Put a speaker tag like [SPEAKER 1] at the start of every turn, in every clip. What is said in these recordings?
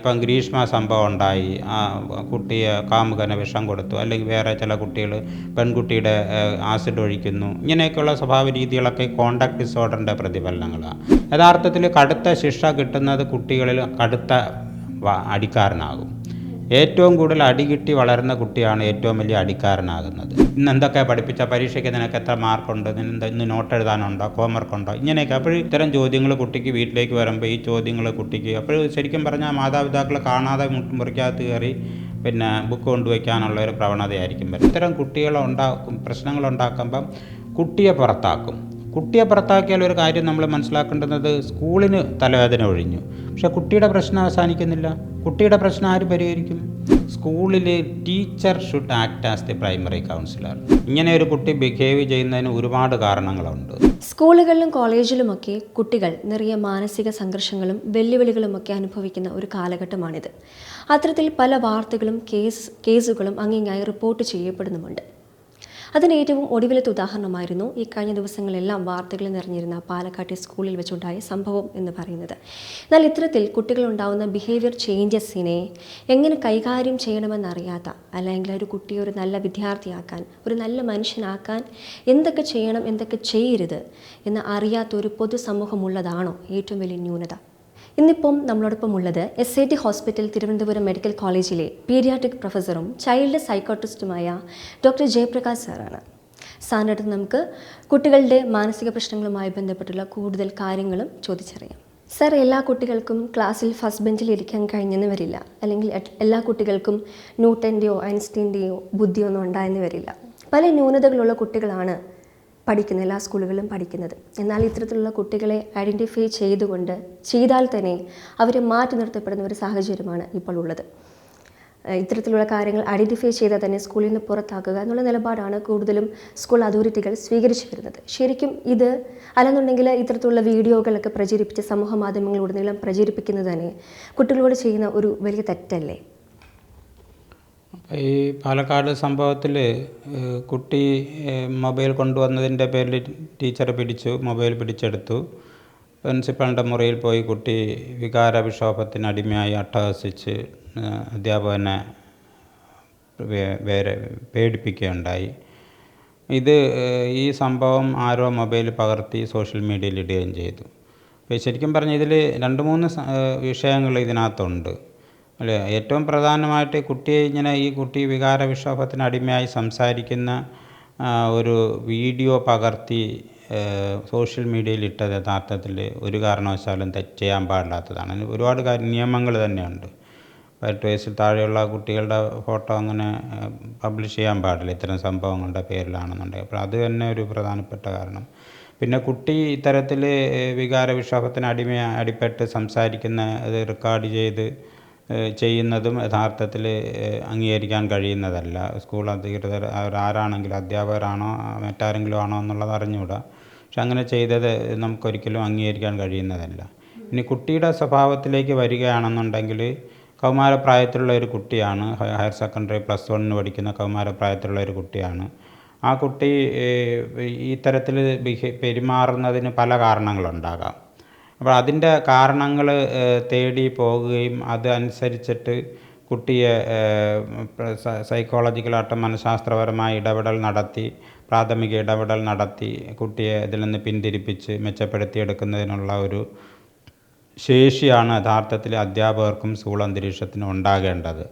[SPEAKER 1] ഇപ്പം ഗ്രീഷ്മ സംഭവം ഉണ്ടായി ആ കുട്ടിയെ കാമുകന് വിഷം കൊടുത്തു. അല്ലെങ്കിൽ വേറെ ചില കുട്ടികൾ പെൺകുട്ടിയുടെ ആസിഡ് ഒഴിക്കുന്നു. ഇങ്ങനെയൊക്കെയുള്ള സ്വഭാവ രീതികളൊക്കെ കോണ്ടാക്ട് ഡിസോർഡറിന്റെ പ്രതിഫലനങ്ങളാണ് യഥാർത്ഥത്തിൽ കടുത്ത ശിക്ഷ കിട്ടുന്നത് കുട്ടികളിൽ കടുത്ത അടിക്കാരനാകും. ഏറ്റവും കൂടുതൽ അടി കിട്ടി വളരുന്ന കുട്ടിയാണ് ഏറ്റവും വലിയ അടിക്കാരനാകുന്നത്. ഇന്ന് എന്തൊക്കെ പഠിപ്പിച്ച? പരീക്ഷയ്ക്ക് നിനക്ക് എത്ര മാർക്കുണ്ട്? ഇന്ന് നോട്ട് എഴുതാനുണ്ടോ? ഹോംവർക്ക് ഉണ്ടോ? ഇങ്ങനെയൊക്കെ. അപ്പോൾ ഇത്തരം ചോദ്യങ്ങൾ കുട്ടിക്ക് വീട്ടിലേക്ക് വരുമ്പോൾ ഈ ചോദ്യങ്ങൾ കുട്ടിക്ക് അപ്പോൾ ശരിക്കും പറഞ്ഞാൽ മാതാപിതാക്കൾ കാണാതെ മുറിക്കകത്ത് കയറി പിന്നെ ബുക്ക് കൊണ്ടുവയ്ക്കാനുള്ള ഒരു പ്രവണതയായിരിക്കും വരും ഇത്തരം കുട്ടികളെ ഉണ്ടാക്കും പ്രശ്നങ്ങൾ ഉണ്ടാക്കുമ്പം കുട്ടിയെ പുറത്താക്കും. കുട്ടിയെ പുറത്താക്കിയാൽ ഒരു കാര്യം നമ്മൾ മനസ്സിലാക്കേണ്ടുന്നത് സ്കൂളിന് തലവേദന ഒഴിഞ്ഞു. പക്ഷേ കുട്ടിയുടെ പ്രശ്നം അവസാനിക്കുന്നില്ല. കുട്ടിയുടെ പ്രശ്നം ആര് പരിഹരിക്കും? സ്കൂളിൽ teacher should act as the primary counsellor ഇങ്ങനെ ഒരു കുട്ടി ബിഹേവ് ചെയ്യുന്നതിന് ഒരുപാട് കാരണങ്ങളുണ്ട്.
[SPEAKER 2] സ്കൂളുകളിലും കോളേജിലുമൊക്കെ കുട്ടികൾ നിറയെ മാനസിക സംഘർഷങ്ങളും വെല്ലുവിളികളുമൊക്കെ അനുഭവിക്കുന്ന ഒരു കാലഘട്ടമാണിത്. അത്തരത്തിൽ പല വാർത്തകളും കേസ് കേസുകളും അങ്ങിങ്ങായി റിപ്പോർട്ട് ചെയ്യപ്പെടുന്നുമുണ്ട്. അതിന് ഏറ്റവും ഒടുവിലത്തെ ഉദാഹരണമായിരുന്നു ഈ കഴിഞ്ഞ ദിവസങ്ങളെല്ലാം വാർത്തകളിൽ നിറഞ്ഞിരുന്ന പാലക്കാട്ടെ സ്കൂളിൽ വെച്ചുണ്ടായ സംഭവം എന്ന് പറയുന്നത്. എന്നാൽ ഇത്തരത്തിൽ കുട്ടികളുണ്ടാവുന്ന ബിഹേവിയർ ചേഞ്ചസിനെ എങ്ങനെ കൈകാര്യം ചെയ്യണമെന്നറിയാത്ത അല്ലെങ്കിൽ ഒരു കുട്ടിയെ ഒരു നല്ല വിദ്യാർത്ഥിയാക്കാൻ ഒരു നല്ല മനുഷ്യനാക്കാൻ എന്തൊക്കെ ചെയ്യണം എന്തൊക്കെ ചെയ്യരുത് എന്ന് അറിയാത്ത ഒരു പൊതുസമൂഹമുള്ളതാണോ ഏറ്റവും വലിയ ന്യൂനത? ഇന്നിപ്പം നമ്മളോടൊപ്പം ഉള്ളത് S I T hospital Thiruvananthapuram medical കോളേജിലെ പീരിയാട്രിക് പ്രൊഫസറും ചൈൽഡ് സൈക്കോട്രിസ്റ്റുമായ ഡോക്ടർ ജയപ്രകാശ് സാറാണ് സാറിന്റെ അടുത്ത് നമുക്ക് കുട്ടികളുടെ മാനസിക പ്രശ്നങ്ങളുമായി ബന്ധപ്പെട്ടുള്ള കൂടുതൽ കാര്യങ്ങളും ചോദിച്ചറിയാം. സാർ എല്ലാ കുട്ടികൾക്കും ക്ലാസ്സിൽ ഫസ്റ്റ് ബെഞ്ചിൽ ഇരിക്കാൻ കഴിഞ്ഞെന്ന് വരില്ല. അല്ലെങ്കിൽ എല്ലാ കുട്ടികൾക്കും ന്യൂട്ടന്റെയോ ഐൻസ്റ്റീന്റെയോ ബുദ്ധിയൊന്നും ഉണ്ടായെന്ന് വരില്ല. പല ന്യൂനതകളുള്ള കുട്ടികളാണ് പഠിക്കുന്ന എല്ലാ സ്കൂളുകളിലും പഠിക്കുന്നത്. എന്നാൽ ഇത്തരത്തിലുള്ള കുട്ടികളെ ഐഡന്റിഫൈ ചെയ്തുകൊണ്ട് ചെയ്താൽ തന്നെ അവരെ മാറ്റി നിർത്തപ്പെടുന്ന ഒരു സാഹചര്യമാണ് ഇപ്പോൾ ഉള്ളത്. ഇത്തരത്തിലുള്ള കാര്യങ്ങൾ ഐഡന്റിഫൈ ചെയ്താൽ തന്നെ സ്കൂളിൽ നിന്ന് പുറത്താക്കുക എന്നുള്ള നിലപാടാണ് കൂടുതലും സ്കൂൾ അതോറിറ്റികൾ സ്വീകരിച്ചു വരുന്നത്. ശരിക്കും ഇത് അല്ലെന്നുണ്ടെങ്കിൽ ഇത്തരത്തിലുള്ള വീഡിയോകളൊക്കെ പ്രചരിപ്പിച്ച് സമൂഹ മാധ്യമങ്ങളിലുടനീളം പ്രചരിപ്പിക്കുന്നത് തന്നെ കുട്ടികളോട് ചെയ്യുന്ന ഒരു വലിയ തെറ്റല്ലേ?
[SPEAKER 1] ഈ പാലക്കാട് സംഭവത്തിൽ കുട്ടി മൊബൈൽ കൊണ്ടുവന്നതിന്റെ പേരിൽ ടീച്ചർ പിടിച്ചു മൊബൈൽ പിടിച്ചെടുത്തു. പ്രിൻസിപ്പളിന്റെ മുറിയിൽ പോയി കുട്ടി വികാര വിക്ഷോഭത്തിന് അടിമയായി അട്ടഹസിച്ച് അധ്യാപകനെ വേറെ പേടിപ്പിക്കുകയുണ്ടായി. ഇത് ഈ സംഭവം ആരോ മൊബൈൽ പകർത്തി സോഷ്യൽ മീഡിയയിൽ ഇടുകയും ചെയ്തു. ശരിക്കും പറഞ്ഞാൽ ഇതിൽ രണ്ട് മൂന്ന് വിഷയങ്ങൾ ഇതിനകത്തുണ്ട്. അല്ലേ? ഏറ്റവും പ്രധാനമായിട്ട് കുട്ടിയെ ഇങ്ങനെ ഈ കുട്ടി വികാര വിക്ഷോഭത്തിന് അടിമയായി സംസാരിക്കുന്ന ഒരു വീഡിയോ പകർത്തി സോഷ്യൽ മീഡിയയിൽ ഇട്ടത് യഥാർത്ഥത്തിൽ ഒരു കാരണവശാലും തെറ്റ് ചെയ്യാൻ പാടില്ലാത്തതാണ്. അതിന് ഒരുപാട് നിയമങ്ങൾ തന്നെയുണ്ട്. പതിനെട്ട് വയസ്സിൽ താഴെയുള്ള കുട്ടികളുടെ ഫോട്ടോ അങ്ങനെ പബ്ലിഷ് ചെയ്യാൻ പാടില്ല ഇത്തരം സംഭവങ്ങളുടെ പേരിലാണെന്നുണ്ടെങ്കിൽ. അപ്പോൾ അത് തന്നെ ഒരു പ്രധാനപ്പെട്ട കാരണം. പിന്നെ കുട്ടി ഇത്തരത്തിൽ വികാര വിക്ഷോഭത്തിന് അടിമ അടിപ്പെട്ട് സംസാരിക്കുന്ന അത് റെക്കോർഡ് ചെയ്ത് ചെയ്യുന്നതും യഥാർത്ഥത്തിൽ അംഗീകരിക്കാൻ കഴിയുന്നതല്ല. സ്കൂൾ അധികൃതർ അവരാരാണെങ്കിലും അധ്യാപകരാണോ മറ്റാരെങ്കിലും ആണോ എന്നുള്ളത് അറിഞ്ഞുകൂടാ. പക്ഷെ അങ്ങനെ ചെയ്തത് നമുക്കൊരിക്കലും അംഗീകരിക്കാൻ കഴിയുന്നതല്ല. ഇനി കുട്ടിയുടെ സ്വഭാവത്തിലേക്ക് വരികയാണെന്നുണ്ടെങ്കിൽ കൗമാരപ്രായത്തിലുള്ള ഒരു കുട്ടിയാണ്. ഹയർ സെക്കൻഡറി പ്ലസ് വണ്ണിന് പഠിക്കുന്ന കൗമാരപ്രായത്തിലുള്ള ഒരു കുട്ടിയാണ്. ആ കുട്ടി ഇത്തരത്തിൽ പെരുമാറുന്നതിന് പല കാരണങ്ങളുണ്ടാകാം. അപ്പോൾ അതിന്റെ കാരണങ്ങൾ തേടി പോകുകയും അത് അനുസരിച്ചിട്ട് കുട്ടിയെ സൈക്കോളജിക്കലായിട്ട് മനഃശാസ്ത്രപരമായ ഇടപെടൽ നടത്തി പ്രാഥമിക ഇടപെടൽ നടത്തി കുട്ടിയെ ഇതിൽ നിന്ന് പിന്തിരിപ്പിച്ച് മെച്ചപ്പെടുത്തിയെടുക്കുന്നതിനുള്ള ഒരു ശേഷിയാണ് യഥാർത്ഥത്തിൽ അധ്യാപകർക്കും സ്കൂൾ അന്തരീക്ഷത്തിനും ഉണ്ടാകേണ്ടത്.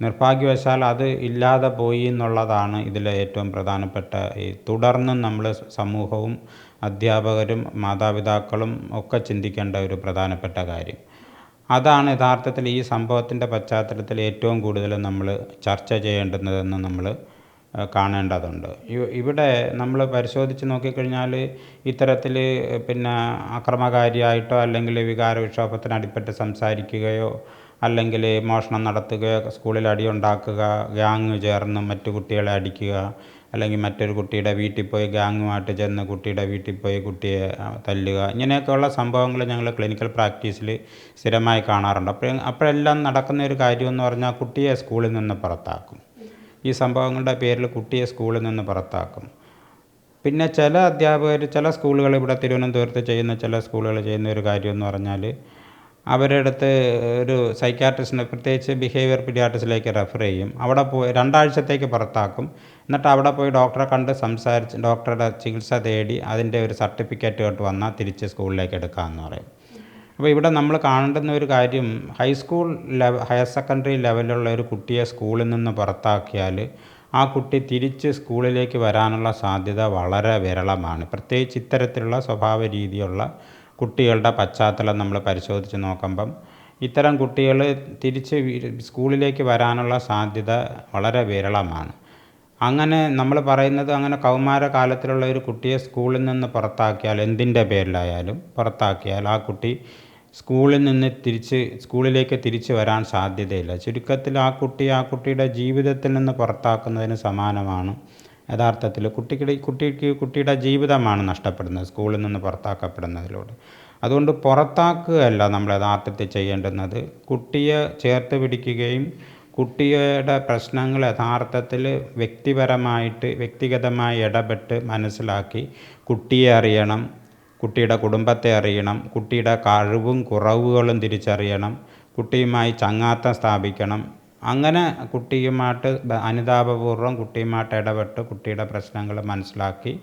[SPEAKER 1] നിർഭാഗ്യവശാൽ അത് ഇല്ലാതെ പോയി എന്നുള്ളതാണ് ഇതിലെ ഏറ്റവും പ്രധാനപ്പെട്ട ഈ തുടർന്നും നമ്മൾ സമൂഹവും അധ്യാപകരും മാതാപിതാക്കളും ഒക്കെ ചിന്തിക്കേണ്ട ഒരു പ്രധാനപ്പെട്ട കാര്യം. അതാണ് യഥാർത്ഥത്തിൽ ഈ സംഭവത്തിന്റെ പശ്ചാത്തലത്തിൽ ഏറ്റവും കൂടുതൽ നമ്മൾ ചർച്ച ചെയ്യേണ്ടുന്നതെന്ന് നമ്മൾ കാണേണ്ടതുണ്ട്. ഇവിടെ നമ്മൾ പരിശോധിച്ച് നോക്കിക്കഴിഞ്ഞാൽ ഇത്തരത്തിൽ പിന്നെ അക്രമകാരിയായിട്ടോ അല്ലെങ്കിൽ വികാര വിക്ഷോഭത്തിന് അടിപ്പെട്ട് സംസാരിക്കുകയോ അല്ലെങ്കിൽ മോഷണം നടത്തുകയോ സ്കൂളിൽ അടിയുണ്ടാക്കുക ഗ്യാങ് ചേർന്ന് മറ്റു കുട്ടികളെ അടിക്കുക അല്ലെങ്കിൽ മറ്റൊരു കുട്ടിയുടെ വീട്ടിൽ പോയി ഗാങ്ങുമായിട്ട് ചെന്ന് കുട്ടിയുടെ വീട്ടിൽ പോയി കുട്ടിയെ തല്ലുക ഇങ്ങനെയൊക്കെയുള്ള സംഭവങ്ങൾ ഞങ്ങൾ ക്ലിനിക്കൽ പ്രാക്ടീസിൽ സ്ഥിരമായി കാണാറുണ്ട്. അപ്പോൾ അപ്പോഴെല്ലാം നടക്കുന്ന ഒരു കാര്യമെന്ന് പറഞ്ഞാൽ കുട്ടിയെ സ്കൂളിൽ നിന്ന് പുറത്താക്കും. ഈ സംഭവങ്ങളുടെ പേരിൽ കുട്ടിയെ സ്കൂളിൽ നിന്ന് പുറത്താക്കും. പിന്നെ ചില അധ്യാപകർ ചില സ്കൂളുകൾ ഇവിടെ തിരുവനന്തപുരത്ത് ചെയ്യുന്ന ചില സ്കൂളുകൾ ചെയ്യുന്ന ഒരു കാര്യമെന്ന് പറഞ്ഞാൽ അവരുടെ അടുത്ത് ഒരു സൈക്കാട്രിസ്റ്റിനെ പ്രത്യേകിച്ച് ബിഹേവിയർ പീഡിയാട്രിസ്റ്റിലേക്ക് റെഫർ ചെയ്യും. അവിടെ പോയി രണ്ടാഴ്ചത്തേക്ക് പുറത്താക്കും. എന്നിട്ട് അവിടെ പോയി ഡോക്ടറെ കണ്ട് സംസാരിച്ച് ഡോക്ടറുടെ ചികിത്സ തേടി അതിന്റെ ഒരു സർട്ടിഫിക്കറ്റ് കേട്ട് വന്നാൽ തിരിച്ച് സ്കൂളിലേക്ക് എടുക്കാമെന്ന് പറയും. അപ്പോൾ ഇവിടെ നമ്മൾ കാണേണ്ടുന്ന ഒരു കാര്യം ഹൈസ്കൂൾ ലെവ ഹയർ സെക്കൻഡറി ലെവലിലുള്ള ഒരു കുട്ടിയെ സ്കൂളിൽ നിന്ന് പുറത്താക്കിയാൽ ആ കുട്ടി തിരിച്ച് സ്കൂളിലേക്ക് വരാനുള്ള സാധ്യത വളരെ വിരളമാണ്. പ്രത്യേകിച്ച് ഇത്തരത്തിലുള്ള സ്വഭാവ രീതിയുള്ള കുട്ടികളുടെ പശ്ചാത്തലം നമ്മൾ പരിശോധിച്ച് നോക്കുമ്പം ഇത്തരം കുട്ടികൾ തിരിച്ച് സ്കൂളിലേക്ക് വരാനുള്ള സാധ്യത വളരെ വിരളമാണ്. അങ്ങനെ നമ്മൾ പറയുന്നത് അങ്ങനെ കൗമാര കാലത്തിലുള്ള ഒരു കുട്ടിയെ സ്കൂളിൽ നിന്ന് പുറത്താക്കിയാൽ എന്തിന്റെ പേരിലായാലും പുറത്താക്കിയാൽ ആ കുട്ടി സ്കൂളിൽ നിന്ന് തിരിച്ച് സ്കൂളിലേക്ക് തിരിച്ചു വരാൻ സാധ്യതയില്ല. ചുരുക്കത്തിൽ ആ കുട്ടി ആ കുട്ടിയുടെ ജീവിതത്തിൽ നിന്ന് പുറത്താക്കുന്നതിന് സമാനമാണ് യഥാർത്ഥത്തിൽ കുട്ടിക്ക് കുട്ടിക്ക് കുട്ടിയുടെ ജീവിതമാണ് നഷ്ടപ്പെടുന്നത് സ്കൂളിൽ നിന്ന് പുറത്താക്കപ്പെടുന്നതിലൂടെ. അതുകൊണ്ട് പുറത്താക്കുകയല്ല നമ്മൾ യഥാർത്ഥത്തിൽ ചെയ്യേണ്ടുന്നത്. കുട്ടിയെ ചേർത്ത് പിടിക്കുകയും കുട്ടിയുടെ പ്രശ്നങ്ങൾ യഥാർത്ഥത്തിൽ വ്യക്തിപരമായിട്ട് വ്യക്തിഗതമായി ഇടപെട്ട് മനസ്സിലാക്കി കുട്ടിയെ അറിയണം കുട്ടിയുടെ കുടുംബത്തെ അറിയണം കുട്ടിയുടെ കഴിവും കുറവുകളും തിരിച്ചറിയണം കുട്ടിയുമായി ചങ്ങാത്തം സ്ഥാപിക്കണം അങ്ങനെ കുട്ടിയുമായിട്ട് അനുതാപപൂർവം കുട്ടിയുമായിട്ട് ഇടപെട്ട് കുട്ടിയുടെ പ്രശ്നങ്ങൾ മനസ്സിലാക്കി.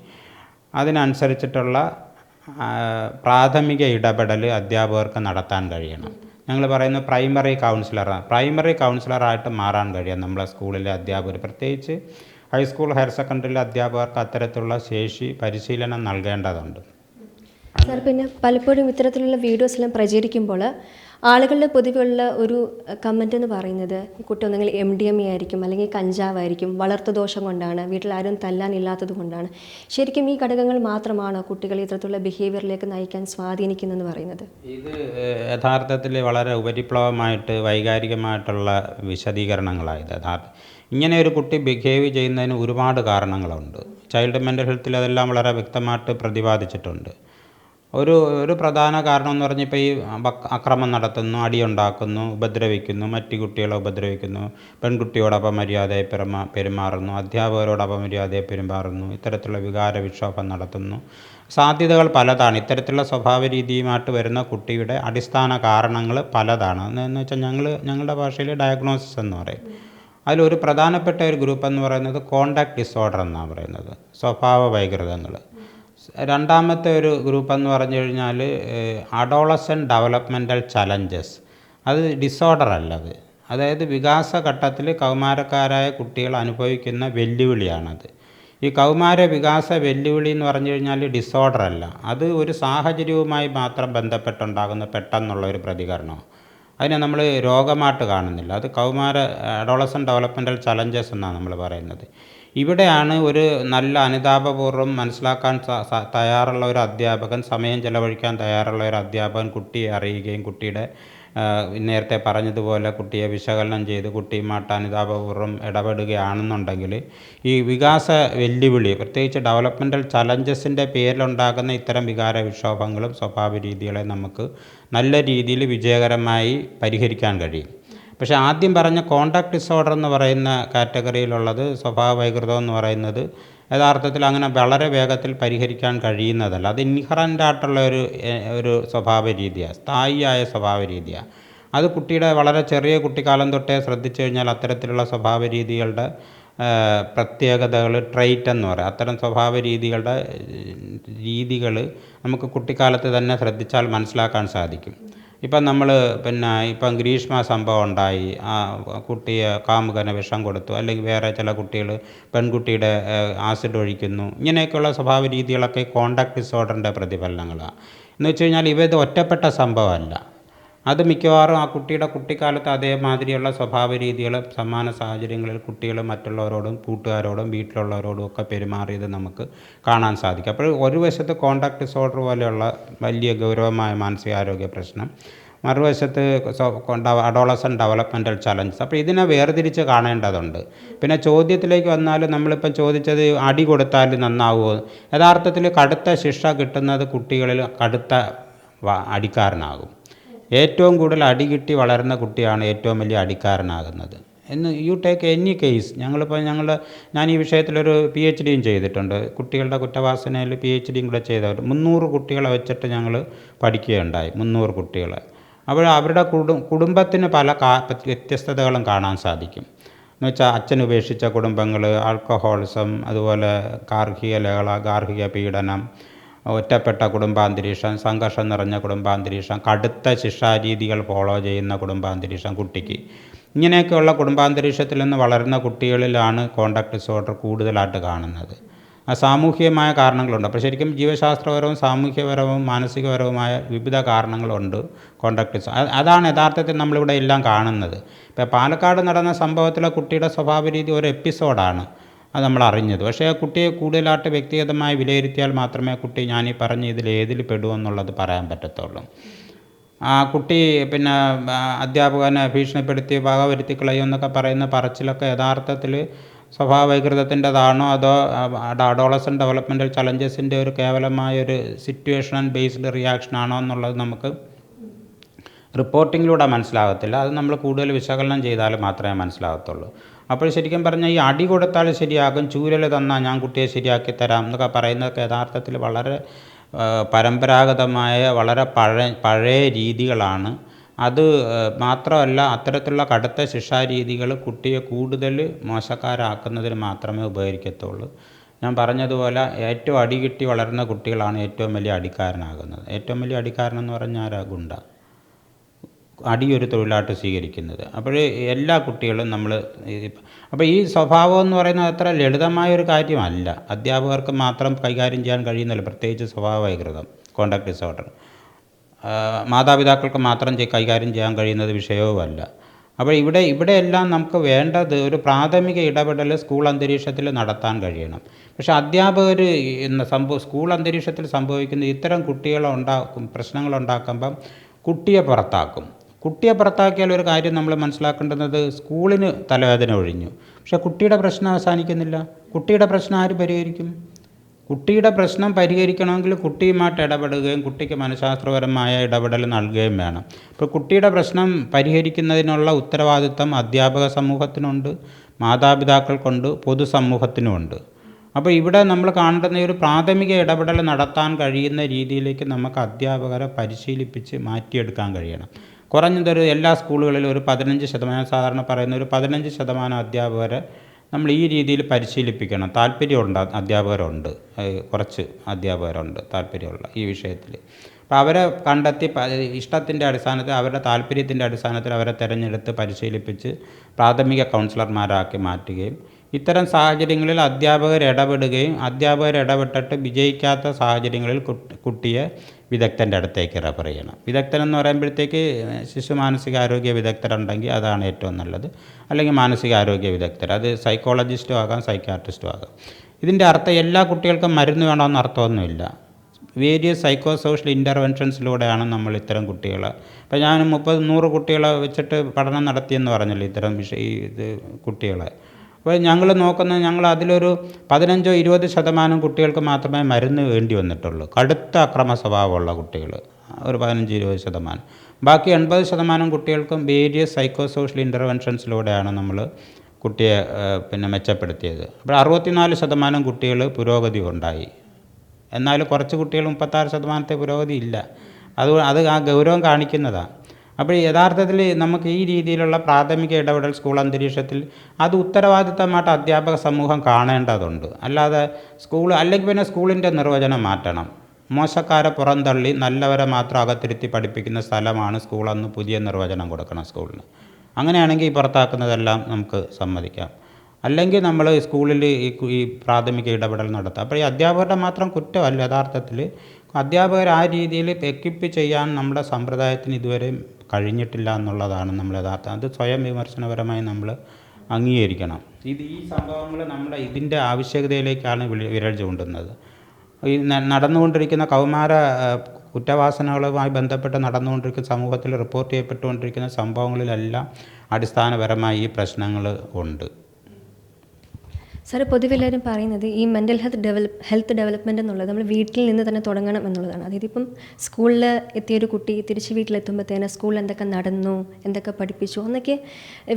[SPEAKER 1] അതിനനുസരിച്ചിട്ടുള്ള പ്രാഥമിക ഇടപെടൽ അധ്യാപകർക്ക് നടത്താൻ കഴിയണം. ഞങ്ങൾ പറയുന്ന പ്രൈമറി കൗൺസിലറാണ് പ്രൈമറി കൗൺസിലറായിട്ട് മാറാൻ കഴിയും നമ്മളെ സ്കൂളിലെ അധ്യാപകർ പ്രത്യേകിച്ച് ഹൈസ്കൂൾ ഹയർ സെക്കൻഡറിയിലെ അധ്യാപകർക്ക് അത്തരത്തിലുള്ള ശേഷി പരിശീലനം നൽകേണ്ടതുണ്ട്.
[SPEAKER 2] സാർ പിന്നെ പലപ്പോഴും ഇത്തരത്തിലുള്ള വീഡിയോസ് എല്ലാം പ്രചരിക്കുമ്പോൾ ആളുകളുടെ പൊതുവെയുള്ള ഒരു കമന്റ് എന്ന് പറയുന്നത് കുട്ടി ഒന്നെങ്കിൽ എം ഡി എം എ ആയിരിക്കും അല്ലെങ്കിൽ കഞ്ചാവായിരിക്കും വളർത്തു ദോഷം കൊണ്ടാണ് വീട്ടിൽ ആരും തല്ലാനില്ലാത്തത് കൊണ്ടാണ്. ശരിക്കും ഈ ഘടകങ്ങൾ മാത്രമാണോ കുട്ടികളെ ഇത്തരത്തിലുള്ള ബിഹേവിയറിലേക്ക് നയിക്കാൻ സ്വാധീനിക്കുന്നതെന്ന് പറയുന്നത്?
[SPEAKER 1] ഇത് യഥാർത്ഥത്തിൽ വളരെ ഉപരിപ്ലവമായിട്ട് വൈകാരികമായിട്ടുള്ള വിശദീകരണങ്ങളായത്. യഥാർത്ഥ ഇങ്ങനെ ഒരു കുട്ടി ബിഹേവ് ചെയ്യുന്നതിന് ഒരുപാട് കാരണങ്ങളുണ്ട്. ചൈൽഡ് മെന്റൽ ഹെൽത്തിൽ അതെല്ലാം വളരെ വ്യക്തമായിട്ട് പ്രതിപാദിച്ചിട്ടുണ്ട്. ഒരു ഒരു പ്രധാന കാരണം എന്ന് പറഞ്ഞാൽ ഇപ്പോൾ ഈ അക്രമം നടത്തുന്നു അടിയുണ്ടാക്കുന്നു ഉപദ്രവിക്കുന്നു മറ്റു കുട്ടികളെ ഉപദ്രവിക്കുന്നു പെൺകുട്ടിയോടൊപ്പം മര്യാദയെ പെരുമാ പെരുമാറുന്നു അധ്യാപകരോടൊപ്പം മര്യാദയെ പെരുമാറുന്നു ഇത്തരത്തിലുള്ള വികാര വിക്ഷോഭം നടത്തുന്നു. സാധ്യതകൾ പലതാണ്. ഇത്തരത്തിലുള്ള സ്വഭാവ രീതിയുമായിട്ട് വരുന്ന കുട്ടിയുടെ അടിസ്ഥാന കാരണങ്ങൾ പലതാണ്. എന്ന് വെച്ചാൽ ഞങ്ങൾ ഞങ്ങളുടെ ഭാഷയിൽ ഡയഗ്നോസിസ് എന്ന് പറയും. അതിലൊരു പ്രധാനപ്പെട്ട ഒരു ഗ്രൂപ്പ് എന്ന് പറയുന്നത് കോണ്ടാക്ട് ഡിസോർഡർ എന്നാണ് പറയുന്നത്. സ്വഭാവ വൈകൃതങ്ങൾ രണ്ടാമത്തെ ഒരു ഗ്രൂപ്പ് എന്ന് പറഞ്ഞു കഴിഞ്ഞാൽ അഡോളസൻ ഡെവലപ്മെന്റൽ ചലഞ്ചസ് അത് ഡിസോർഡർ അല്ലത് അതായത് വികാസഘട്ടത്തിൽ കൗമാരക്കാരായ കുട്ടികൾ അനുഭവിക്കുന്ന വെല്ലുവിളിയാണത്. ഈ കൗമാര വികാസ വെല്ലുവിളി എന്ന് പറഞ്ഞു കഴിഞ്ഞാൽ ഡിസോർഡർ അല്ല. അത് ഒരു സാഹചര്യവുമായി മാത്രം ബന്ധപ്പെട്ടുണ്ടാകുന്ന പെട്ടെന്നുള്ള ഒരു പ്രതികരണമാണ്. അതിനെ നമ്മൾ രോഗമായിട്ട് കാണുന്നില്ല. അത് കൗമാര അഡോളസൻ ഡെവലപ്മെന്റൽ ചലഞ്ചസ് എന്നാണ് നമ്മൾ പറയുന്നത്. ഇവിടെയാണ് ഒരു നല്ല അനുതാപപൂർവം മനസ്സിലാക്കാൻ തയ്യാറുള്ള ഒരു അധ്യാപകൻ സമയം ചെലവഴിക്കാൻ തയ്യാറുള്ള ഒരു അധ്യാപകൻ കുട്ടിയെ അറിയുകയും കുട്ടിയുടെ നേരത്തെ പറഞ്ഞതുപോലെ കുട്ടിയെ വിശകലനം ചെയ്ത് കുട്ടിയുമായിട്ട് അനുതാപപൂർവം ഇടപെടുകയാണെന്നുണ്ടെങ്കിൽ ഈ വികാസ വെല്ലുവിളി പ്രത്യേകിച്ച് ഡെവലപ്മെന്റൽ ചലഞ്ചസിന്റെ പേരിലുണ്ടാകുന്ന ഇത്തരം വികാര വിക്ഷോഭങ്ങളും സ്വഭാവ രീതികളെ നമുക്ക് നല്ല രീതിയിൽ വിജയകരമായി പരിഹരിക്കാൻ കഴിയും. പക്ഷേ ആദ്യം പറഞ്ഞ കോണ്ടാക്ട് ഡിസോർഡർ എന്ന് പറയുന്ന കാറ്റഗറിയിലുള്ളത് സ്വഭാവ വൈകൃതം എന്ന് പറയുന്നത് യഥാർത്ഥത്തിൽ അങ്ങനെ വളരെ വേഗത്തിൽ പരിഹരിക്കാൻ കഴിയുന്നതല്ല. അത് ഇൻഹറന്റ് ആയിട്ടുള്ള ഒരു ഒരു സ്വഭാവ രീതിയാണ് സ്ഥായിയായ സ്വഭാവ രീതിയാണ് അത് കുട്ടിയുടെ വളരെ ചെറിയ കുട്ടിക്കാലം തൊട്ടേ ശ്രദ്ധിച്ചു കഴിഞ്ഞാൽ അത്തരത്തിലുള്ള സ്വഭാവ രീതികളുടെ പ്രത്യേകതകൾ ട്രൈറ്റ് എന്ന് പറയും. അത്തരം സ്വഭാവ രീതികളുടെ രീതികൾ നമുക്ക് കുട്ടിക്കാലത്ത് തന്നെ ശ്രദ്ധിച്ചാൽ മനസ്സിലാക്കാൻ സാധിക്കും. ഇപ്പം നമ്മൾ പിന്നെ ഇപ്പം ഗ്രീഷ്മ സംഭവം ഉണ്ടായി. ആ കുട്ടിയെ കാമുകന് വിഷം കൊടുത്തു. അല്ലെങ്കിൽ വേറെ ചില കുട്ടികൾ പെൺകുട്ടിയുടെ ആസിഡ് ഒഴിക്കുന്നു. ഇങ്ങനെയൊക്കെയുള്ള സ്വഭാവ രീതികളൊക്കെ കോണ്ടാക്ട് ഡിസോർഡറിന്റെ പ്രതിഫലനങ്ങളാണ്. എന്ന് വെച്ച് കഴിഞ്ഞാൽ ഇവ ഇത് ഒറ്റപ്പെട്ട സംഭവമല്ല. അത് മിക്കവാറും ആ കുട്ടിയുടെ കുട്ടിക്കാലത്ത് അതേമാതിരിയുള്ള സ്വഭാവ രീതികൾ സമാന സാഹചര്യങ്ങളിൽ കുട്ടികൾ മറ്റുള്ളവരോടും കൂട്ടുകാരോടും വീട്ടിലുള്ളവരോടും ഒക്കെ പെരുമാറിയത് നമുക്ക് കാണാൻ സാധിക്കും. അപ്പോൾ ഒരു വശത്ത് കോണ്ടാക്ട് ഡിസോർഡർ പോലെയുള്ള വലിയ ഗൗരവമായ മാനസികാരോഗ്യ പ്രശ്നം മറുവശത്ത് അഡോളസൺ ഡെവലപ്മെന്റൽ ചലഞ്ചസ് അപ്പോൾ ഇതിനെ വേർതിരിച്ച് കാണേണ്ടതുണ്ട്. പിന്നെ ചോദ്യത്തിലേക്ക് വന്നാൽ നമ്മളിപ്പം ചോദിച്ചത് അടി കൊടുത്താൽ നന്നാവുമോ? യഥാർത്ഥത്തിൽ കടുത്ത ശിക്ഷ കിട്ടുന്നത് കുട്ടികളിൽ കടുത്ത അടിക്കാരനാകും. ഏറ്റവും കൂടുതൽ അടി കിട്ടി വളരുന്ന കുട്ടിയാണ് ഏറ്റവും വലിയ അടിക്കാരനാകുന്നത്. എന്ന് യു ടേക്ക് എനി കേസ് ഞങ്ങളിപ്പോൾ ഞങ്ങൾ ഞാൻ ഈ വിഷയത്തിലൊരു പി എച്ച് ഡിയും ചെയ്തിട്ടുണ്ട്. കുട്ടികളുടെ കുറ്റവാസനയിൽ പി എച്ച് ഡിയും കൂടെ ചെയ്തവർ മുന്നൂറ് കുട്ടികളെ വെച്ചിട്ട് ഞങ്ങൾ പഠിക്കുകയുണ്ടായി മുന്നൂറ് കുട്ടികളെ. അപ്പോൾ അവരുടെ കുടും കുടുംബത്തിന് പല വ്യത്യസ്തതകളും കാണാൻ സാധിക്കും. എന്ന് വെച്ചാൽ അച്ഛൻ ഉപേക്ഷിച്ച കുടുംബങ്ങൾ ആൽക്കഹോളിസം അതുപോലെ ഗാർഹിക ലഹള ഗാർഹിക പീഡനം ഒറ്റപ്പെട്ട കുടുംബാന്തരീക്ഷം സംഘർഷം നിറഞ്ഞ കുടുംബാന്തരീക്ഷം കടുത്ത ശിക്ഷാരീതികൾ ഫോളോ ചെയ്യുന്ന കുടുംബാന്തരീക്ഷം കുട്ടിക്ക്. ഇങ്ങനെയൊക്കെയുള്ള കുടുംബാന്തരീക്ഷത്തിൽ നിന്ന് വളരുന്ന കുട്ടികളിലാണ് കോണ്ടാക്ട് ഡിസോർഡർ കൂടുതലായിട്ട് കാണുന്നത്. ആ സാമൂഹികമായ കാരണങ്ങളുണ്ട്. അപ്പോൾ ശരിക്കും ജീവശാസ്ത്രപരവും സാമൂഹ്യപരവും മാനസികപരവുമായ വിവിധ കാരണങ്ങളുണ്ട് കോണ്ടാക്ട് അതാണ് യഥാർത്ഥത്തിൽ നമ്മളിവിടെ എല്ലാം കാണുന്നത്. ഇപ്പോൾ പാലക്കാട് നടന്ന സംഭവത്തിലെ കുട്ടിയുടെ സ്വഭാവ രീതി ഒരു എപ്പിസോഡാണ് അത് നമ്മൾ അറിഞ്ഞത് പക്ഷേ ആ കുട്ടിയെ കൂടുതലായിട്ട് വ്യക്തിഗതമായി വിലയിരുത്തിയാൽ മാത്രമേ കുട്ടി ഞാൻ ഈ പറഞ്ഞ ഇതിൽ ഏതിൽ പെടുമെന്നുള്ളത് പറയാൻ പറ്റത്തുള്ളൂ. ആ കുട്ടി പിന്നെ അധ്യാപകനെ ഭീഷണിപ്പെടുത്തി വകവരുത്തി കളയുമെന്നൊക്കെ പറയുന്ന പറച്ചിലൊക്കെ യഥാർത്ഥത്തിൽ സ്വഭാവ വൈകൃതത്തിന്റെതാണോ അതോ അഡോളസൻ ഡെവലപ്മെന്റൽ ചലഞ്ചസിന്റെ ഒരു കേവലമായ ഒരു സിറ്റുവേഷൻ ബേസ്ഡ് റിയാക്ഷൻ ആണോ എന്നുള്ളത് നമുക്ക് റിപ്പോർട്ടിങ്ങിലൂടെ മനസ്സിലാകത്തില്ല. അത് നമ്മൾ കൂടുതൽ വിശകലനം ചെയ്താൽ മാത്രമേ മനസ്സിലാകത്തുള്ളൂ. അപ്പോൾ ശരിക്കും പറഞ്ഞാൽ ഈ അടി കൊടുത്താൽ ശരിയാകും ചൂരൽ തന്നാൽ ഞാൻ കുട്ടിയെ ശരിയാക്കി തരാം എന്നൊക്കെ പറയുന്നതൊക്കെ യഥാർത്ഥത്തിൽ വളരെ പരമ്പരാഗതമായ വളരെ പഴയ പഴയ രീതികളാണ്. അത് മാത്രമല്ല അത്തരത്തിലുള്ള കടുത്ത ശിക്ഷാരീതികൾ കുട്ടിയെ കൂടുതൽ മോശക്കാരാക്കുന്നതിന് മാത്രമേ ഉപകരിക്കത്തുള്ളൂ. ഞാൻ പറഞ്ഞതുപോലെ ഏറ്റവും അടി കിട്ടി വളരുന്ന കുട്ടികളാണ് ഏറ്റവും വലിയ അടിക്കാരനാകുന്നത്. ഏറ്റവും വലിയ അടിക്കാരനെന്ന് പറഞ്ഞാൽ ആരാ? ഗുണ്ട. അടി ഒരു തൊഴിലായിട്ട് സ്വീകരിക്കുന്നത്. അപ്പോൾ എല്ലാ കുട്ടികളും നമ്മൾ അപ്പോൾ ഈ സ്വഭാവം എന്ന് പറയുന്നത് അത്ര ലളിതമായൊരു കാര്യമല്ല. അധ്യാപകർക്ക് മാത്രം കൈകാര്യം ചെയ്യാൻ കഴിയുന്നില്ല പ്രത്യേകിച്ച് സ്വഭാവ വൈകൃതം കോണ്ടാക്ട് ഡിസോർഡർ. മാതാപിതാക്കൾക്ക് മാത്രം കൈകാര്യം ചെയ്യാൻ കഴിയുന്നത് വിഷയവുമല്ല. അപ്പോൾ ഇവിടെ ഇവിടെയെല്ലാം നമുക്ക് വേണ്ടത് ഒരു പ്രാഥമിക ഇടപെടൽ സ്കൂൾ അന്തരീക്ഷത്തിൽ നടത്താൻ കഴിയണം. പക്ഷേ അധ്യാപകർ സംഭവ സ്കൂൾ അന്തരീക്ഷത്തിൽ സംഭവിക്കുന്ന ഇത്തരം കുട്ടികളെ ഉണ്ടാക്കും പ്രശ്നങ്ങൾ ഉണ്ടാക്കുമ്പം കുട്ടിയെ പുറത്താക്കും. കുട്ടിയെ പുറത്താക്കിയാൽ ഒരു കാര്യം നമ്മൾ മനസ്സിലാക്കേണ്ടുന്നത് സ്കൂളിന് തലവേദന ഒഴിഞ്ഞു. പക്ഷേ കുട്ടിയുടെ പ്രശ്നം അവസാനിക്കുന്നില്ല. കുട്ടിയുടെ പ്രശ്നം ആര് പരിഹരിക്കും? കുട്ടിയുടെ പ്രശ്നം പരിഹരിക്കണമെങ്കിൽ കുട്ടിയുമായിട്ട് ഇടപെടുകയും കുട്ടിക്ക് മനഃശാസ്ത്രപരമായ ഇടപെടൽ നൽകുകയും വേണം. ഇപ്പോൾ കുട്ടിയുടെ പ്രശ്നം പരിഹരിക്കുന്നതിനുള്ള ഉത്തരവാദിത്തം അധ്യാപക സമൂഹത്തിനുണ്ട് മാതാപിതാക്കൾക്കുണ്ട് പൊതുസമൂഹത്തിനുമുണ്ട്. അപ്പോൾ ഇവിടെ നമ്മൾ കാണുന്ന ഒരു പ്രാഥമിക ഇടപെടൽ നടത്താൻ കഴിയുന്ന രീതിയിലേക്ക് നമുക്ക് അധ്യാപകരെ പരിശീലിപ്പിച്ച് മാറ്റിയെടുക്കാൻ കഴിയണം. കുറഞ്ഞതൊരു എല്ലാ സ്കൂളുകളിലും ഒരു പതിനഞ്ച് ശതമാനം സാധാരണ പറയുന്ന ഒരു പതിനഞ്ച് ശതമാനം അധ്യാപകരെ നമ്മൾ ഈ രീതിയിൽ പരിശീലിപ്പിക്കണം. താല്പര്യമുണ്ട് അധ്യാപകരുണ്ട്. കുറച്ച് അധ്യാപകരുണ്ട് താല്പര്യമുള്ള ഈ വിഷയത്തിൽ. അപ്പോൾ അവരെ കണ്ടെത്തി ഇഷ്ടത്തിന്റെ അടിസ്ഥാനത്തിൽ അവരുടെ താല്പര്യത്തിന്റെ അടിസ്ഥാനത്തിൽ അവരെ തിരഞ്ഞെടുത്ത് പരിശീലിപ്പിച്ച് പ്രാഥമിക കൗൺസിലർമാരാക്കി മാറ്റുകയും ഇത്തരം സാഹചര്യങ്ങളിൽ അധ്യാപകർ ഇടപെടുകയും അധ്യാപകർ ഇടപെട്ടിട്ട് വിജയിക്കാത്ത സാഹചര്യങ്ങളിൽ കുട്ടിയെ വിദഗ്ധന്റെ അടുത്തേക്ക് റെഫർ ചെയ്യണം. വിദഗ്ധൻ എന്ന് പറയുമ്പോഴത്തേക്ക് ശിശു മാനസികാരോഗ്യ വിദഗ്ധരുണ്ടെങ്കിൽ അതാണ് ഏറ്റവും നല്ലത്. അല്ലെങ്കിൽ മാനസികാരോഗ്യ വിദഗ്ധർ അത് സൈക്കോളജിസ്റ്റും ആകാം സൈക്കാട്രിസ്റ്റും ആകാം. ഇതിന്റെ അർത്ഥം എല്ലാ കുട്ടികൾക്കും മരുന്ന് വേണമെന്ന് അർത്ഥമൊന്നുമില്ല. വേരിയസ് സൈക്കോ സോഷ്യൽ ഇന്റർവെൻഷൻസിലൂടെയാണ് നമ്മൾ ഇത്തരം കുട്ടികളെ അപ്പോൾ ഞാൻ മുപ്പത് നൂറ് കുട്ടികളെ വെച്ചിട്ട് പഠനം നടത്തിയെന്ന് പറഞ്ഞല്ലോ ഇത്തരം വിഷയ ഇത് കുട്ടികളെ. അപ്പോൾ ഞങ്ങൾ നോക്കുന്ന ഞങ്ങൾ അതിലൊരു പതിനഞ്ചോ ഇരുപത് ശതമാനം കുട്ടികൾക്ക് മാത്രമേ മരുന്ന് വേണ്ടി വന്നിട്ടുള്ളൂ. കടുത്ത അക്രമ സ്വഭാവമുള്ള കുട്ടികൾ. ഒരു പതിനഞ്ച് ഇരുപത് ശതമാനം. ബാക്കി എൺപത് ശതമാനം കുട്ടികൾക്കും വേരിയസ് സൈക്കോ സോഷ്യൽ ഇന്റർവെൻഷൻസിലൂടെയാണ് നമ്മൾ കുട്ടിയെ പിന്നെ മെച്ചപ്പെടുത്തിയത്. അപ്പോൾ അറുപത്തിനാല് ശതമാനം കുട്ടികൾ പുരോഗതി ഉണ്ടായി. എന്നാൽ കുറച്ച് കുട്ടികൾ മുപ്പത്താറ് ശതമാനത്തെ പുരോഗതി ഇല്ല. അത് അത് ആ ഗൗരവം കാണിക്കുന്നതാണ്. അപ്പോൾ യഥാർത്ഥത്തിൽ നമുക്ക് ഈ രീതിയിലുള്ള പ്രാഥമിക ഇടപെടൽ സ്കൂൾ അന്തരീക്ഷത്തിൽ അത് ഉത്തരവാദിത്തമായിട്ട് അധ്യാപക സമൂഹം കാണേണ്ടതുണ്ട്. അല്ലാതെ സ്കൂൾ അല്ലെങ്കിൽ പിന്നെ സ്കൂളിന്റെ നിർവചനം മാറ്റണം. മോശക്കാരെ പുറന്തള്ളി നല്ലവരെ മാത്രം അകത്തിരുത്തി പഠിപ്പിക്കുന്ന സ്ഥലമാണ് സ്കൂളെന്ന് പുതിയ നിർവചനം കൊടുക്കണം സ്കൂളിന്. അങ്ങനെയാണെങ്കിൽ പുറത്താക്കുന്നതെല്ലാം നമുക്ക് സമ്മതിക്കാം. അല്ലെങ്കിൽ നമ്മൾ സ്കൂളിൽ ഈ പ്രാഥമിക ഇടപെടൽ നടത്തുക അപ്പോൾ ഈ അധ്യാപകരുടെ മാത്രം കുറ്റമല്ല യഥാർത്ഥത്തിൽ. അധ്യാപകർ ആ രീതിയിൽ എക്വിപ്പ് ചെയ്യാൻ നമ്മുടെ സമ്പ്രദായത്തിന് ഇതുവരെ കഴിഞ്ഞിട്ടില്ല എന്നുള്ളതാണ് നമ്മൾ യഥാർത്ഥം. അത് സ്വയം വിമർശനപരമായി നമ്മൾ അംഗീകരിക്കണം. ഇത് ഈ സംഭവങ്ങൾ നമ്മുടെ ഇതിന്റെ ആവശ്യകതയിലേക്കാണ് വിരൽ ചൂണ്ടുന്നത്. ഈ നടന്നുകൊണ്ടിരിക്കുന്ന കൗമാര കുറ്റവാസനകളുമായി ബന്ധപ്പെട്ട് നടന്നുകൊണ്ടിരിക്കുന്ന സമൂഹത്തിൽ റിപ്പോർട്ട് ചെയ്യപ്പെട്ടുകൊണ്ടിരിക്കുന്ന സംഭവങ്ങളിലെല്ലാം അടിസ്ഥാനപരമായി ഈ പ്രശ്നങ്ങൾ ഉണ്ട്.
[SPEAKER 2] സാറ് പൊതുവെ എല്ലാവരും പറയുന്നത് ഈ mental health develop health development എന്നുള്ളത് നമ്മൾ വീട്ടിൽ നിന്ന് തന്നെ തുടങ്ങണം എന്നുള്ളതാണ്. അതായത് ഇപ്പം സ്കൂളിൽ എത്തിയൊരു കുട്ടി തിരിച്ച് വീട്ടിലെത്തുമ്പോഴത്തേന് സ്കൂളിൽ എന്തൊക്കെ നടന്നു എന്തൊക്കെ പഠിപ്പിച്ചു എന്നൊക്കെ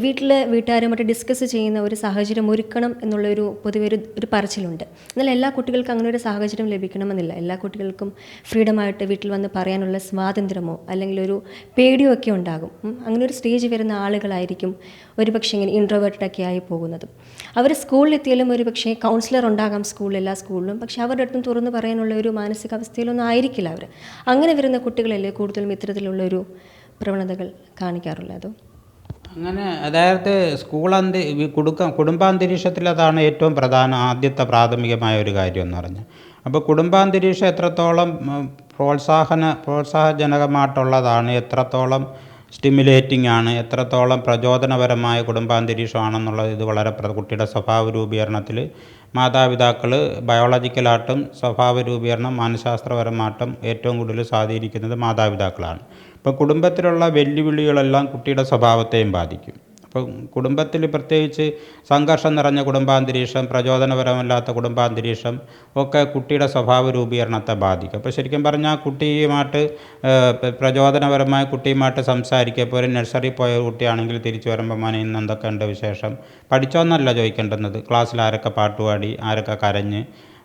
[SPEAKER 2] വീട്ടിൽ വീട്ടുകാരുമായിട്ട് ഡിസ്കസ് ചെയ്യുന്ന ഒരു സാഹചര്യം ഒരുക്കണം എന്നുള്ളൊരു പൊതുവെ ഒരു ഒരു പറച്ചിലുണ്ട്. എന്നാൽ എല്ലാ കുട്ടികൾക്കും അങ്ങനെ ഒരു സാഹചര്യം ലഭിക്കണമെന്നില്ല. എല്ലാ കുട്ടികൾക്കും ഫ്രീഡമായിട്ട് വീട്ടിൽ വന്ന് പറയാനുള്ള സ്വാതന്ത്ര്യമോ അല്ലെങ്കിൽ ഒരു പേടിയോ ഒക്കെ ഉണ്ടാകും അങ്ങനെ ഒരു സ്റ്റേജ് വരുന്ന ആളുകളായിരിക്കും ഒരുപക്ഷെ ഇങ്ങനെ ഇൻട്രോവേർട്ടഡൊക്കെ ആയി പോകുന്നത്. അവർ സ്കൂളിലെത്തിയാലും ഒരു പക്ഷേ കൗൺസിലർ ഉണ്ടാകാം സ്കൂളിൽ എല്ലാ സ്കൂളിലും പക്ഷേ അവരുടെ അടുത്തും തുറന്ന് പറയാനുള്ള ഒരു മാനസികാവസ്ഥയിലൊന്നും ആയിരിക്കില്ല അവർ അങ്ങനെ വരുന്ന കുട്ടികളല്ലേ കൂടുതലും ഇത്തരത്തിലുള്ള ഒരു പ്രവണതകൾ കാണിക്കാറുള്ളത്?
[SPEAKER 1] അങ്ങനെ അതായത് വി- കുടുക്ക കുടുംബാന്തരീക്ഷത്തിൽ അതാണ് ഏറ്റവും പ്രധാന ആദ്യത്തെ പ്രാഥമികമായ ഒരു കാര്യം എന്ന് പറഞ്ഞാൽ. അപ്പോൾ കുടുംബാന്തരീക്ഷം എത്രത്തോളം പ്രോത്സാഹന പ്രോത്സാഹജനകമായിട്ടുള്ളതാണ് എത്രത്തോളം സ്റ്റിമുലേറ്റിംഗ് ആണ് എത്രത്തോളം പ്രചോദനപരമായ കുടുംബാന്തരീക്ഷമാണെന്നുള്ളത് ഇത് വളരെ കുട്ടിയുടെ സ്വഭാവ രൂപീകരണത്തിൽ മാതാപിതാക്കൾ ബയോളജിക്കലായിട്ടും സ്വഭാവ രൂപീകരണം മാനശാസ്ത്രപരമായിട്ടും ഏറ്റവും കൂടുതൽ സ്വാധീനിക്കുന്നത് മാതാപിതാക്കളാണ്. അപ്പോൾ കുടുംബത്തിലുള്ള വെല്ലുവിളികളെല്ലാം കുട്ടിയുടെ സ്വഭാവത്തെയും ബാധിക്കും. അപ്പോൾ കുടുംബത്തിൽ പ്രത്യേകിച്ച് സംഘർഷം നിറഞ്ഞ കുടുംബാന്തരീക്ഷം പ്രചോദനപരമല്ലാത്ത കുടുംബാന്തരീക്ഷം ഒക്കെ കുട്ടിയുടെ സ്വഭാവ രൂപീകരണത്തെ ബാധിക്കും. അപ്പോൾ ശരിക്കും പറഞ്ഞാൽ കുട്ടിയുമായിട്ട് പ്രചോദനപരമായ കുട്ടിയുമായിട്ട് സംസാരിക്കുക ഇപ്പോൾ ഒരു നഴ്സറി പോയ കുട്ടിയാണെങ്കിൽ തിരിച്ചു വരുമ്പോൾ മോനെ ഇന്ന് എന്തൊക്കെയുണ്ട് വിശേഷം? പഠിച്ചോന്നല്ല ചോദിക്കേണ്ടുന്നത്. ക്ലാസ്സിൽ ആരൊക്കെ പാട്ടുപാടി ആരൊക്കെ കരഞ്ഞ്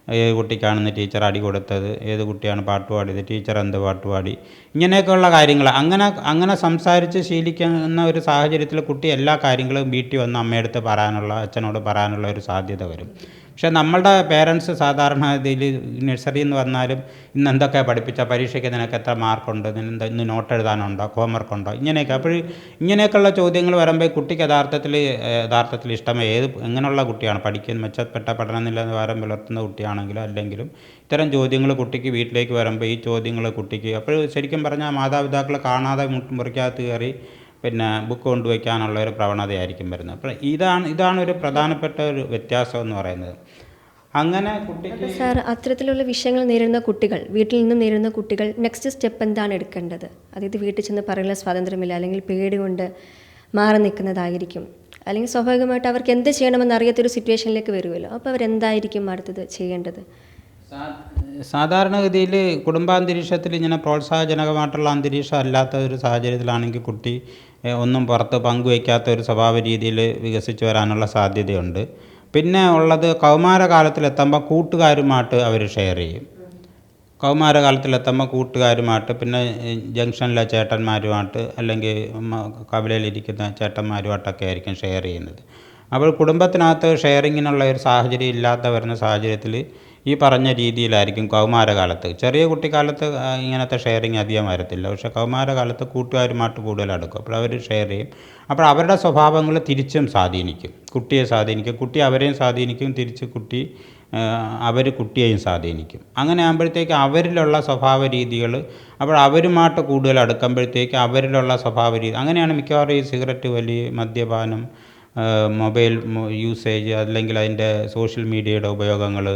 [SPEAKER 1] ഏത് കുട്ടിക്കാണെന്ന് ടീച്ചർ അടി കൊടുത്തത് ഏത് കുട്ടിയാണ് പാട്ട് പാടിയത് ടീച്ചർ എന്ത് പാട്ട് പാടി ഇങ്ങനെയൊക്കെയുള്ള കാര്യങ്ങൾ അങ്ങനെ അങ്ങനെ സംസാരിച്ച് ശീലിക്കുന്ന ഒരു സാഹചര്യത്തിൽ കുട്ടി എല്ലാ കാര്യങ്ങളും വീട്ടിൽ വന്ന് അമ്മയടുത്ത് പറയാനുള്ള അച്ഛനോട് പറയാനുള്ള ഒരു സാധ്യത വരും. പക്ഷേ നമ്മളുടെ പേരൻസ് സാധാരണ ഇതിൽ നഴ്സറി എന്ന് പറഞ്ഞാലും ഇന്ന് എന്തൊക്കെ പഠിപ്പിച്ച പരീക്ഷയ്ക്ക് നിനക്ക് എത്ര മാർക്കുണ്ട് നിനെന്താ ഇന്ന് നോട്ട് എഴുതാനുണ്ടോ ഹോംവർക്ക് ഉണ്ടോ ഇങ്ങനെയൊക്കെ. അപ്പോൾ ഇങ്ങനെയൊക്കെയുള്ള ചോദ്യങ്ങൾ വരുമ്പോൾ കുട്ടിക്ക് യഥാർത്ഥത്തിൽ യഥാർത്ഥത്തിൽ ഇഷ്ടം ഏത് എങ്ങനെയുള്ള കുട്ടിയാണ്? പഠിക്കുന്ന മെച്ചപ്പെട്ട പഠന നിലവാരം പുലർത്തുന്ന കുട്ടിയാണെങ്കിലും അല്ലെങ്കിലും ഇത്തരം ചോദ്യങ്ങൾ കുട്ടിക്ക് വീട്ടിലേക്ക് വരുമ്പോൾ ഈ ചോദ്യങ്ങൾ കുട്ടിക്ക് അപ്പോൾ ശരിക്കും പറഞ്ഞാൽ മാതാപിതാക്കളെ കാണാതെ മുറിക്കകത്ത് കയറി പിന്നെ ബുക്ക് കൊണ്ടുവയ്ക്കാനുള്ള ഒരു പ്രവണതയായിരിക്കും വരുന്നത്. അപ്പോൾ ഇതാണ് ഇതാണ് ഒരു പ്രധാനപ്പെട്ട ഒരു വ്യത്യാസം എന്ന് പറയുന്നത്. അങ്ങനെ കുട്ടികൾ
[SPEAKER 2] സാർ അത്തരത്തിലുള്ള വിഷയങ്ങൾ നേരിടുന്ന കുട്ടികൾ വീട്ടിൽ നിന്ന് നേരിടുന്ന കുട്ടികൾ നെക്സ്റ്റ് സ്റ്റെപ്പ് എന്താണ് എടുക്കേണ്ടത്? അതായത് വീട്ടിൽ ചെന്ന് പറയാനുള്ള സ്വാതന്ത്ര്യമില്ല അല്ലെങ്കിൽ പേടി കൊണ്ട് മാറി നിൽക്കുന്നതായിരിക്കും. അല്ലെങ്കിൽ സ്വാഭാവികമായിട്ട് അവർക്ക് എന്ത് ചെയ്യണമെന്ന് അറിയാത്തൊരു സിറ്റുവേഷനിലേക്ക് വരുമല്ലോ. അപ്പോൾ അവരെന്തായിരിക്കും അടുത്തത് ചെയ്യേണ്ടത്?
[SPEAKER 1] സാധാരണഗതിയിൽ കുടുംബാന്തരീക്ഷത്തിൽ ഇങ്ങനെ പ്രോത്സാഹജനകമായിട്ടുള്ള അന്തരീക്ഷം അല്ലാത്ത ഒരു സാഹചര്യത്തിലാണെങ്കിൽ കുട്ടി ഒന്നും പുറത്ത് പങ്കുവയ്ക്കാത്ത ഒരു സ്വഭാവ രീതിയിൽ വികസിച്ച് വരാനുള്ള സാധ്യതയുണ്ട്. പിന്നെ ഉള്ളത് കൗമാരകാലത്തിലെത്തുമ്പോൾ കൂട്ടുകാരുമായിട്ട് അവർ ഷെയർ ചെയ്യും. കൗമാരകാലത്തിലെത്തുമ്പോൾ കൂട്ടുകാരുമായിട്ട് പിന്നെ ജംഗ്ഷനിലെ ചേട്ടന്മാരുമായിട്ട് അല്ലെങ്കിൽ കവലയിലിരിക്കുന്ന ചേട്ടന്മാരുമായിട്ടൊക്കെ ആയിരിക്കും ഷെയർ ചെയ്യുന്നത്. അപ്പോൾ കുടുംബത്തിനകത്ത് ഷെയറിങ്ങിനുള്ള ഒരു സാഹചര്യം ഇല്ലാത്ത വരുന്ന സാഹചര്യത്തിൽ ഈ പറഞ്ഞ രീതിയിലായിരിക്കും കൗമാരകാലത്ത്. ചെറിയ കുട്ടിക്കാലത്ത് ഇങ്ങനത്തെ ഷെയറിങ് അധികം വരത്തില്ല. പക്ഷേ കൗമാരകാലത്ത് കൂട്ടുകാരുമായിട്ട് കൂടുതൽ അടുക്കും. അപ്പോൾ അവർ ഷെയർ ചെയ്യും. അപ്പോൾ അവരുടെ സ്വഭാവങ്ങൾ തിരിച്ചും സ്വാധീനിക്കും. കുട്ടിയെ സ്വാധീനിക്കും. കുട്ടി അവരെയും സ്വാധീനിക്കും. തിരിച്ച് കുട്ടി അവർ കുട്ടിയെയും സ്വാധീനിക്കും. അങ്ങനെ ആകുമ്പോഴത്തേക്ക് അവരിലുള്ള സ്വഭാവ രീതികൾ അപ്പോൾ അവരുമായിട്ട് കൂടുതൽ അടുക്കുമ്പോഴത്തേക്ക് അവരിലുള്ള സ്വഭാവ രീതി അങ്ങനെയാണ് മിക്കവാറും ഈ സിഗരറ്റ് വലി മദ്യപാനം മൊബൈൽ യൂസേജ് അല്ലെങ്കിൽ അതിന്റെ സോഷ്യൽ മീഡിയയുടെ ഉപയോഗങ്ങൾ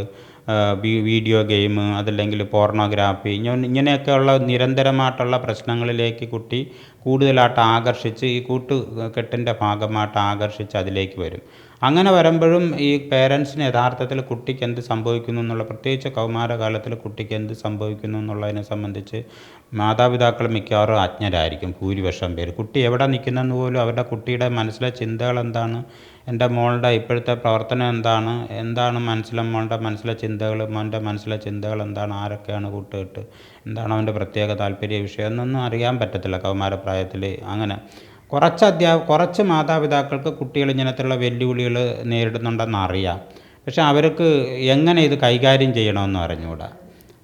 [SPEAKER 1] വീഡിയോ ഗെയിം അതല്ലെങ്കിൽ പോർണോഗ്രാഫി ഇങ്ങനെ ഇങ്ങനെയൊക്കെയുള്ള നിരന്തരമായിട്ടുള്ള പ്രശ്നങ്ങളിലേക്ക് കുട്ടി കൂടുതലായിട്ട് ആകർഷിച്ച് ഈ കൂട്ടുകെട്ടിന്റെ ഭാഗമായിട്ട് ആകർഷിച്ച് അതിലേക്ക് വരും. അങ്ങനെ വരുമ്പോഴും ഈ പേരൻസിന് യഥാർത്ഥത്തിൽ കുട്ടിക്ക് എന്ത് സംഭവിക്കുന്നു എന്നുള്ള പ്രത്യേകിച്ച് കൗമാരകാലത്തിൽ കുട്ടിക്ക് എന്ത് സംഭവിക്കുന്നു എന്നുള്ളതിനെ സംബന്ധിച്ച് മാതാപിതാക്കൾ മിക്കവാറും അജ്ഞരായിരിക്കും ഭൂരിപക്ഷം പേര്. കുട്ടി എവിടെ നിൽക്കുന്നെന്ന് പോലും അവരുടെ കുട്ടിയുടെ മനസ്സിലെ ചിന്തകൾ എന്താണ്? എന്റെ മോളുടെ ഇപ്പോഴത്തെ പ്രവർത്തനം എന്താണ്? എന്താണ് മനസ്സിലെ മോളുടെ മനസ്സിലെ ചിന്തകൾ? മോന്റെ മനസ്സിലെ ചിന്തകൾ എന്താണ്? ആരൊക്കെയാണ് കൂട്ടുകെട്ട്? എന്താണ് അവന്റെ പ്രത്യേക താല്പര്യ വിഷയം? എന്നൊന്നും അറിയാൻ പറ്റത്തില്ല കൗമാരപ്രായത്തിൽ. അങ്ങനെ കുറച്ച് അധ്യാ കുറച്ച് മാതാപിതാക്കൾക്ക് കുട്ടികൾ ഇങ്ങനത്തുള്ള വെല്ലുവിളികൾ നേരിടുന്നുണ്ടെന്ന് അറിയാം പക്ഷെ അവർക്ക് എങ്ങനെ ഇത് കൈകാര്യം ചെയ്യണമെന്ന് അറിഞ്ഞുകൂടാ.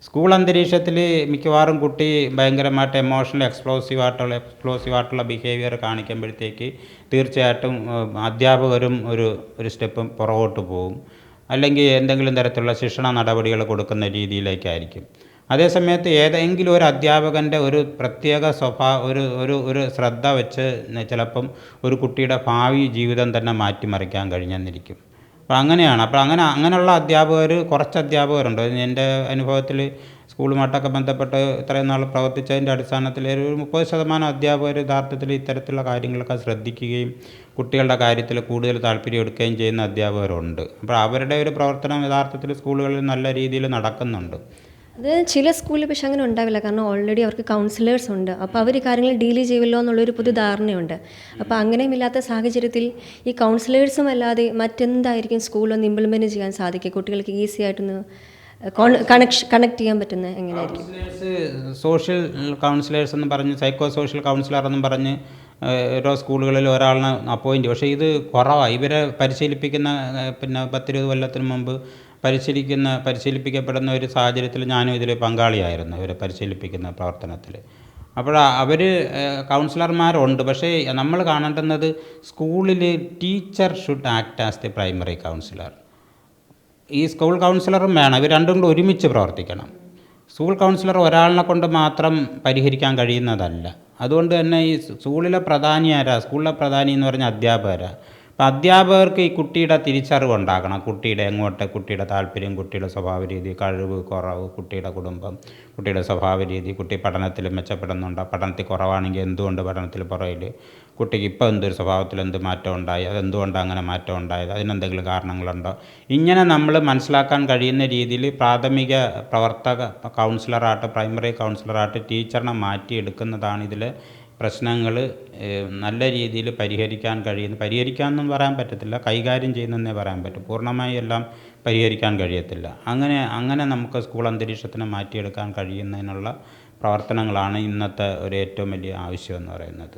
[SPEAKER 1] സ്കൂൾ അന്തരീക്ഷത്തിൽ മിക്കവാറും കുട്ടി ഭയങ്കരമായിട്ട് എമോഷണൽ എക്സ്പ്ലോസീവ് ആയിട്ടുള്ള എക്സ്പ്ലോസീവ് ആയിട്ടുള്ള ബിഹേവിയർ കാണിക്കുമ്പോഴത്തേക്ക് തീർച്ചയായിട്ടും അധ്യാപകരും ഒരു ഒരു സ്റ്റെപ്പ് പുറകോട്ട് പോകും. അല്ലെങ്കിൽ എന്തെങ്കിലും തരത്തിലുള്ള ശിക്ഷണ നടപടികൾ കൊടുക്കുന്ന രീതിയിലേക്കായിരിക്കും. അതേസമയത്ത് ഏതെങ്കിലും ഒരു അധ്യാപകന്റെ ഒരു പ്രത്യേക സ്വഭാ ഒരു ഒരു ഒരു ശ്രദ്ധ വെച്ച് ചിലപ്പം ഒരു കുട്ടിയുടെ ഭാവി ജീവിതം തന്നെ മാറ്റിമറിക്കാൻ കഴിഞ്ഞെന്നിരിക്കും. അപ്പോൾ അങ്ങനെയാണ്. അപ്പോൾ അങ്ങനെ അങ്ങനെയുള്ള അധ്യാപകർ കുറച്ച് അധ്യാപകരുണ്ട്. എന്റെ അനുഭവത്തിൽ സ്കൂളുമായിട്ടൊക്കെ ബന്ധപ്പെട്ട് ഇത്രയും നാൾ പ്രവർത്തിച്ചതിന്റെ അടിസ്ഥാനത്തിൽ ഒരു മുപ്പത് ശതമാനം അധ്യാപകർ യഥാർത്ഥത്തിൽ ഇത്തരത്തിലുള്ള കാര്യങ്ങളൊക്കെ ശ്രദ്ധിക്കുകയും കുട്ടികളുടെ കാര്യത്തിൽ കൂടുതൽ താല്പര്യം എടുക്കുകയും ചെയ്യുന്ന അധ്യാപകരുണ്ട്. അപ്പോൾ അവരുടെ ഒരു പ്രവർത്തനം യഥാർത്ഥത്തിൽ സ്കൂളുകളിൽ നല്ല രീതിയിൽ നടക്കുന്നുണ്ട്.
[SPEAKER 2] അത് ചില സ്കൂളിൽ പക്ഷെ അങ്ങനെ ഉണ്ടാവില്ല. കാരണം ഓൾറെഡി അവർക്ക് കൗൺസിലേഴ്സ് ഉണ്ട്. അപ്പോൾ അവർ കാര്യങ്ങൾ ഡീൽ ചെയ്യുമല്ലോ എന്നുള്ളൊരു പൊതു ധാരണയുണ്ട്. അപ്പോൾ അങ്ങനെയും ഇല്ലാത്ത സാഹചര്യത്തിൽ ഈ കൗൺസിലേഴ്സും അല്ലാതെ മറ്റെന്തായിരിക്കും സ്കൂളൊന്ന് ഇംപ്ലിമെന്റ് ചെയ്യാൻ സാധിക്കുക? കുട്ടികൾക്ക് ഈസി ആയിട്ടൊന്ന് കണക്ട് ചെയ്യാൻ പറ്റുന്നത് എങ്ങനെയായിരിക്കും?
[SPEAKER 1] സോഷ്യൽ കൗൺസിലേഴ്സ് എന്ന് പറഞ്ഞ് സൈക്കോ സോഷ്യൽ കൗൺസിലർ എന്നും പറഞ്ഞ് ഓരോ സ്കൂളുകളിൽ ഒരാളിനെ അപ്പോയിന്റ് പക്ഷേ ഇത് കുറവാണ് ഇവരെ പരിശീലിപ്പിക്കുന്ന പിന്നെ പത്തിരുപത് കൊല്ലത്തിന് മുമ്പ് പരിശീലിക്കുന്ന പരിശീലിപ്പിക്കപ്പെടുന്ന ഒരു സാഹചര്യത്തിൽ ഞാനും ഇതിൽ പങ്കാളിയായിരുന്നു ഇവരെ പരിശീലിപ്പിക്കുന്ന പ്രവർത്തനത്തിൽ. അപ്പോൾ അവർ കൗൺസിലർമാരുണ്ട്. പക്ഷേ നമ്മൾ കാണേണ്ടുന്നത് സ്കൂളിൽ teacher should act as the primary counsellor. ഈ സ്കൂൾ കൗൺസിലറും വേണം. ഇവർ രണ്ടും കൂടെ ഒരുമിച്ച് പ്രവർത്തിക്കണം. സ്കൂൾ കൗൺസിലർ ഒരാളിനെ കൊണ്ട് മാത്രം പരിഹരിക്കാൻ കഴിയുന്നതല്ല. അതുകൊണ്ട് തന്നെ ഈ സ്കൂളിലെ പ്രധാനിയാരാ സ്കൂളിലെ പ്രധാനി എന്ന് പറഞ്ഞാൽ അധ്യാപകരാ. അപ്പം അധ്യാപകർക്ക് ഈ കുട്ടിയുടെ തിരിച്ചറിവ് ഉണ്ടാക്കണം കുട്ടിയുടെ എങ്ങോട്ട് കുട്ടിയുടെ താല്പര്യം കുട്ടിയുടെ സ്വഭാവ രീതി കഴിവ് കുറവ് കുട്ടിയുടെ കുടുംബം കുട്ടിയുടെ സ്വഭാവ രീതി കുട്ടി പഠനത്തിൽ മെച്ചപ്പെടുന്നുണ്ടോ പഠനത്തിൽ കുറവാണെങ്കിൽ എന്തുകൊണ്ട് പഠനത്തിൽ പുറകിൽ കുട്ടിക്ക് ഇപ്പോൾ എന്തൊരു സ്വഭാവത്തിൽ എന്ത് മാറ്റം ഉണ്ടായി അതെന്തുകൊണ്ട് അങ്ങനെ മാറ്റം ഉണ്ടായത് അതിനെന്തെങ്കിലും കാരണങ്ങളുണ്ടോ? ഇങ്ങനെ നമ്മൾ മനസ്സിലാക്കാൻ കഴിയുന്ന രീതിയിൽ പ്രാഥമിക പ്രവർത്തക കൗൺസിലറായിട്ട് പ്രൈമറി കൗൺസിലറായിട്ട് ടീച്ചറിനെ മാറ്റിയെടുക്കുന്നതാണ് ഇതിൽ പ്രശ്നങ്ങൾ നല്ല രീതിയിൽ പരിഹരിക്കാൻ കഴിയുന്ന പരിഹരിക്കാമെന്നും പറയാൻ പറ്റത്തില്ല കൈകാര്യം ചെയ്യുന്നതെന്നേ പറയാൻ പറ്റും. പൂർണമായി എല്ലാം പരിഹരിക്കാൻ കഴിയത്തില്ല. അങ്ങനെ അങ്ങനെ നമുക്ക് സ്കൂൾ അന്തരീക്ഷത്തിനെ മാറ്റിയെടുക്കാൻ കഴിയുന്നതിനുള്ള പ്രവർത്തനങ്ങളാണ് ഇന്നത്തെ ഒരു ഏറ്റവും വലിയ ആവശ്യം എന്ന് പറയുന്നത്.